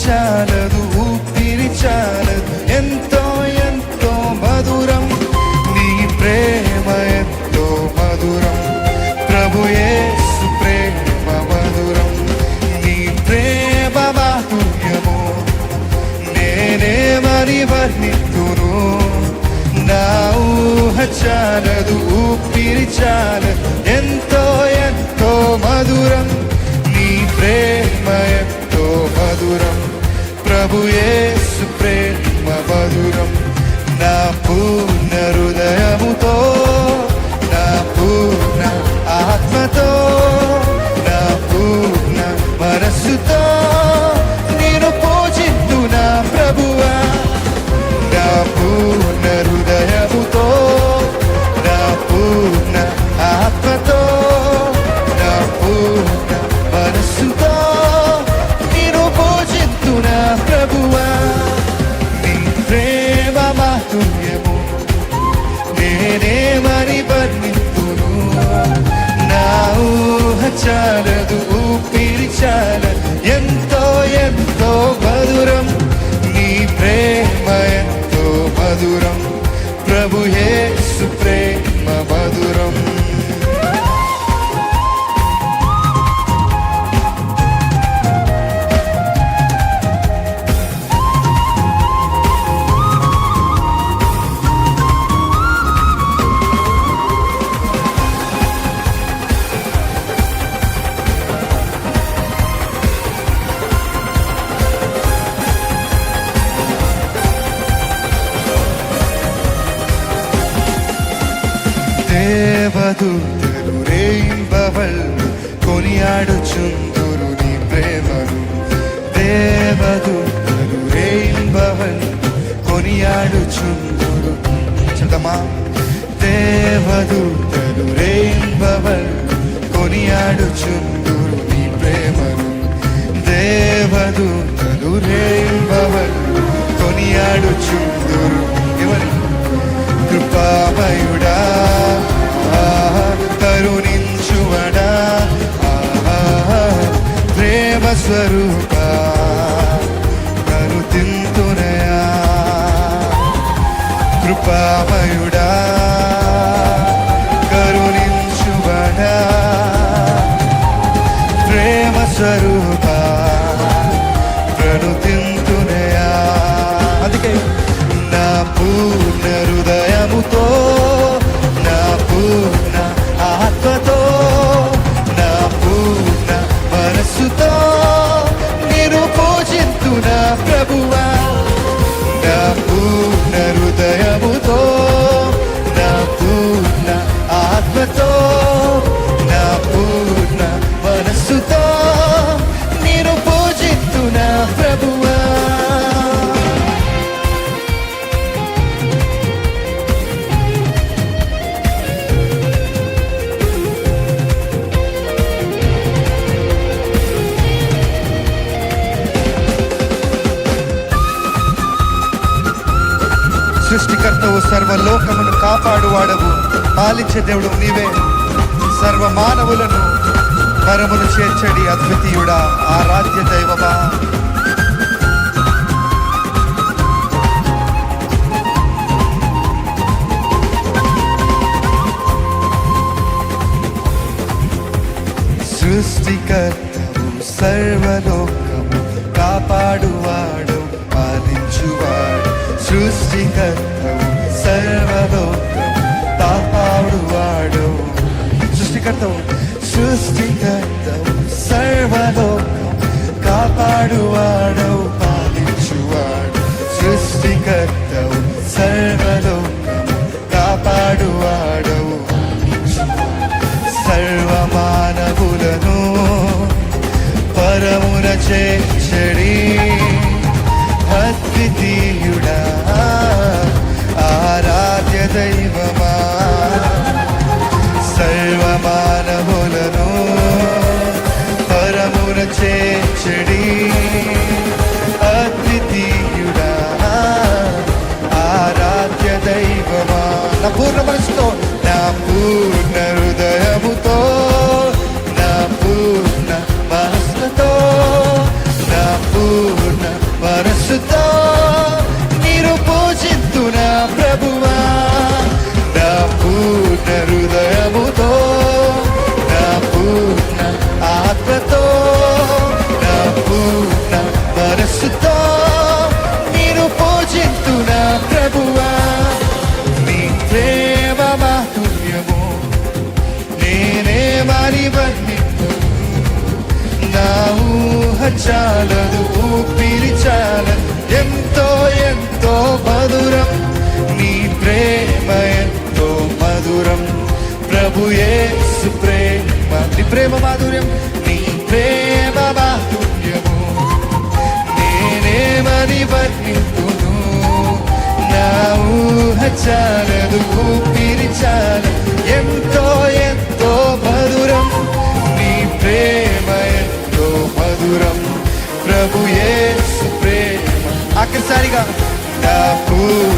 చాలదు ఊపిరి చాలదు ఎంతో ఎంతో మధురం. నీ ప్రేమ ఎంతో మధురం. ప్రభుయే ప్రేమ మధురం. నీ ప్రేమ మాధుర్యము నేనే మరి వర్ణితును. నా ఊహ చాలదు ఊపిరి చాలదు move ചാരതു దేవదూతలు రేయింబవళ్ళు కొనియాడుచుందురు నీ ప్రేమను. దేవదూతలు రేయింబవళ్ళు కొనియాడుచుందురు. చదమా దేవదూతలు రేయింబవళ్ళు కొనియాడుచుందురు నీ ప్రేమను. దేవదూతలు రేయింబవళ్ళు కొనియాడుచుందురు. ప్రేమ స్వరూప కరుతింతునయా కృపామయుడా కరుణించువడా ప్రేమ స్వరూప ప్రణుతింతునయా అందుకే febu సృష్టికర్తవు సర్వలోకమును కాపాడువాడవు. పాలించే దేవుడు నీవే. సర్వ మానవులను పరమును చేర్చడి అద్వితీయుడా. ఆరాధ్య దైవమా. సృష్టికర్తవు సర్వలోకము కాపాడువాడు. సృష్టికర్తవు సర్వలోకము కాపాడువాడు. సృష్టికర్తవు సృష్టికర్తవు సర్వలోకము కాపాడువాడు పాలించువాడు. సృష్టికర్తవు సర్వలోకము కాపాడువాడు. సర్వమానవులను పరమున చేక్షడి అద్వితీయుడా పరమున మరి నా ఊహ చాలదు ఊపిరి చాలదు. ఎంతో ఎంతో మధురం నీ ప్రేమ ఎంతో మధురం. ప్రభు యేసు ప్రేమ నీ ప్రేమ మాధుర్యం నీ ప్రేమ మాధుర్యము. నేనేమని వర్ణింతును నా ఊహ చాలదు ఊపిరి నా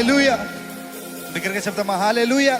హాలెలూయ దగ్గరగా చెప్తామా హాలెలుయా